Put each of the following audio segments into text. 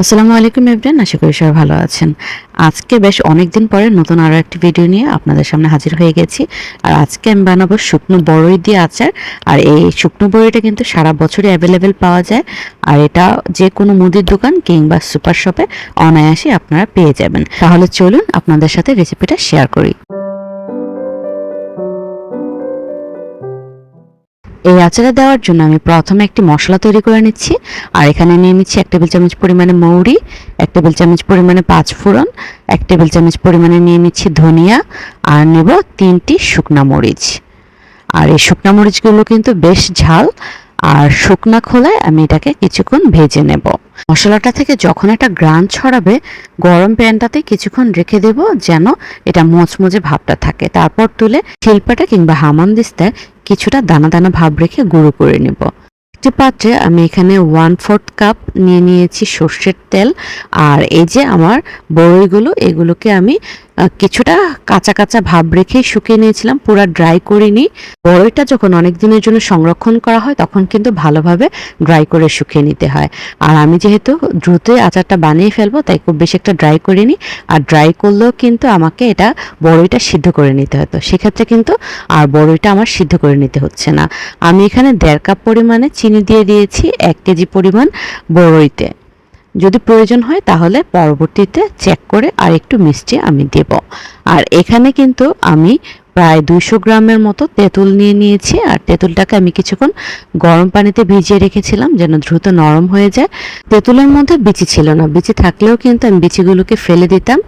আসসালামু আলাইকুম এভরিয়ান আশা করি সবাই ভালো আছেন। আজকে বেশ অনেক দিন পরে নতুন আরও একটি ভিডিও নিয়ে আপনাদের সামনে হাজির হয়ে গেছি। আর আজকে আমি বানাবো শুকনো বড়ই দিয়ে আচার। আর এই শুকনো বড়িটা কিন্তু সারা বছরই অ্যাভেলেবেল পাওয়া যায়। আর এটা যে কোনো মুদির দোকান কিংবা সুপার শপে অনায়াসে আপনারা পেয়ে যাবেন। তাহলে চলুন আপনাদের সাথে রেসিপিটা শেয়ার করি। এই আচারে দেওয়ার জন্য আমি প্রথমে একটি মশলা তৈরি করে নিচ্ছি, আর এখানে নিয়ে নিচ্ছি এক টেবিল চামচ পরিমাণে মৌরি, এক টেবিল চামচ পরিমাণে পাঁচ ফোড়ন, এক টেবিল চামচ পরিমাণে নিয়ে নিচ্ছি ধনিয়া, আর নেব তিনটি শুকনা মরিচ। আর এই শুকনা মরিচগুলো কিন্তু বেশ ঝাল আর শুকনা খোলায় আমি এটাকে কিছুক্ষণ ভেজে নেব। মশলাটা থেকে যখন একটা গ্রান ছড়াবে, গরম প্যানটাতে কিছুক্ষণ রেখে দেব যেন এটা মচমচে ভাবটা থাকে। তারপর তুলে শিল্পাটা কিংবা হামান দিস্তায় কিছুটা দানা দানা ভাব রেখে গুঁড়ো করে নেব। একটি পাত্রে আমি এখানে ওয়ান ফোর্থ কাপ নিয়ে নিয়েছি সর্ষের তেল। আর এই যে আমার বড়ইগুলো, এগুলোকে আমি কিছুটা কাঁচা কাঁচা ভাব রেখে শুকিয়ে নিয়েছিলাম, পুরো ড্রাই করিনি। বড়ইটা যখন অনেক দিনের জন্য সংরক্ষণ করা হয়, তখন কিন্তু ভালোভাবে ড্রাই করে শুকিয়ে নিতে হয়। আর আমি যেহেতু দ্রুতই আচারটা বানিয়ে ফেলব, তাই খুব বেশি একটা ড্রাই করিনি। আর ড্রাই করলেও কিন্তু আমাকে এটা বড়ইটা সিদ্ধ করে নিতে হতো সেক্ষেত্রে কিন্তু আর বড়ইটা আমার সিদ্ধ করে নিতে হচ্ছে না। আমি এখানে দেড় কাপ পরিমাণে চিনি দিয়ে দিয়েছি এক কেজি পরিমাণ বড়ইতে যদি প্রয়োজন হয় তাহলে পরবর্তীতে চেক করে আর একটু মিষ্টি আমি দেব। আর এখানে কিন্তু আমি প্রায় দুইশো গ্রামের মতো তেঁতুল নিয়ে নিয়েছি। আর তেঁতুলটাকে আমি কিছুক্ষণ গরম পানিতে ভিজিয়ে রেখেছিলাম যেন দ্রুত নরম হয়ে যায়। তেঁতুলের মধ্যে বিচি ছিল না। বিচি থাকলেও কিন্তু আমি বিচিগুলোকে ফেলে দিতাম।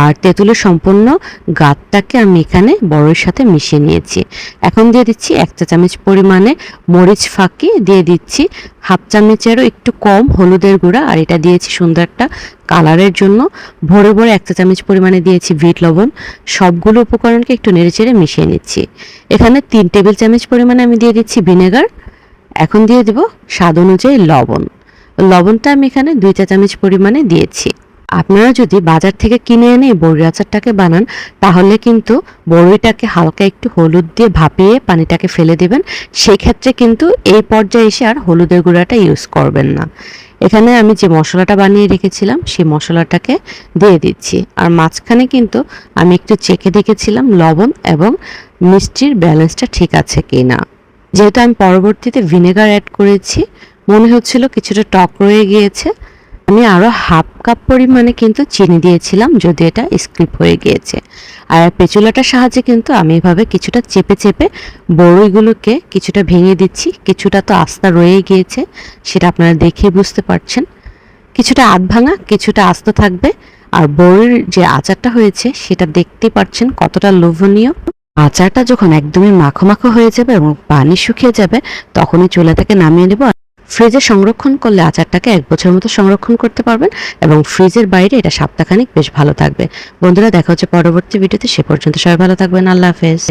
আর তেঁতুলের সম্পূর্ণ গাতটাকে আমি এখানে বড়ের সাথে মিশিয়ে নিয়েছি। এখন দিয়ে দিচ্ছি এক চা চামচ পরিমাণে মরিচ ফাঁকি। দিয়ে দিচ্ছি হাফ চামচেরও একটু কম হলুদের গুঁড়া। আর এটা দিয়েছি সুন্দর একটা কালারের জন্য। ভরে ভরে এক চা চামচ পরিমাণে দিয়েছি বিট লবণ। সবগুলো উপকরণকে একটু নেড়েচেড়ে মিশিয়ে নিচ্ছি। এখানে তিন টেবিল চামচ পরিমাণে আমি দিয়ে দিচ্ছি ভিনেগার। এখন দিয়ে দেব স্বাদ অনুযায়ী লবণ। লবণটা আমি এখানে দুই চা চামচ পরিমাণে দিয়েছি। আপনারা যদি বাজার থেকে কিনে এনে বড়ি আচারটাকে বানান, তাহলে কিন্তু বড়িটাকে হালকা একটু হলুদ দিয়ে ভাপিয়ে পানিটাকে ফেলে দেবেন। সেই ক্ষেত্রে কিন্তু এই পর্যায়ে এসে আর হলুদের গুঁড়াটা ইউজ করবেন না। এখানে আমি যে মশলাটা বানিয়ে রেখেছিলাম, সেই মশলাটাকে দিয়ে দিচ্ছি। আর মাঝখানে কিন্তু আমি একটু চেখে দেখেছিলাম লবণ এবং মিষ্টির ব্যালেন্সটা ঠিক আছে কি না যেহেতু আমি পরবর্তীতে ভিনেগার অ্যাড করেছি, মনে হচ্ছিল কিছুটা টক রয়ে গিয়েছে আমি আরও হাফ কাপ পরিমাণে কিন্তু চিনি দিয়েছিলাম যদি এটা স্ক্রিপ হয়ে গিয়েছে। আর পেচুলাটার সাহায্যে কিন্তু আমি এভাবে কিছুটা চেপে চেপে বড়ইগুলোকে কিছুটা ভেঙে দিচ্ছি। কিছুটা তো আস্তা রয়ে গিয়েছে, সেটা আপনারা দেখে বুঝতে পারছেন। কিছুটা আধ ভাঙা, কিছুটা আস্ত থাকবে। আর বড়ির যে আচারটা হয়েছে, সেটা দেখতেই পাচ্ছেন কতটা লোভনীয়। আচারটা যখন একদমই মাখো মাখো হয়ে যাবে এবং পানি শুকিয়ে যাবে, তখনই চুলা থেকে নামিয়ে নেব। ফ্রিজে সংরক্ষণ করলে আচারটাকে এক বছর মতো সংরক্ষণ করতে পারবেন এবং ফ্রিজের বাইরে এটা সপ্তাহখানিক বেশ ভালো থাকবে। বন্ধুরা, দেখা হচ্ছে পরবর্তী ভিডিওতে। সে পর্যন্ত সবাই ভালো থাকবেন। আল্লাহ হাফেজ।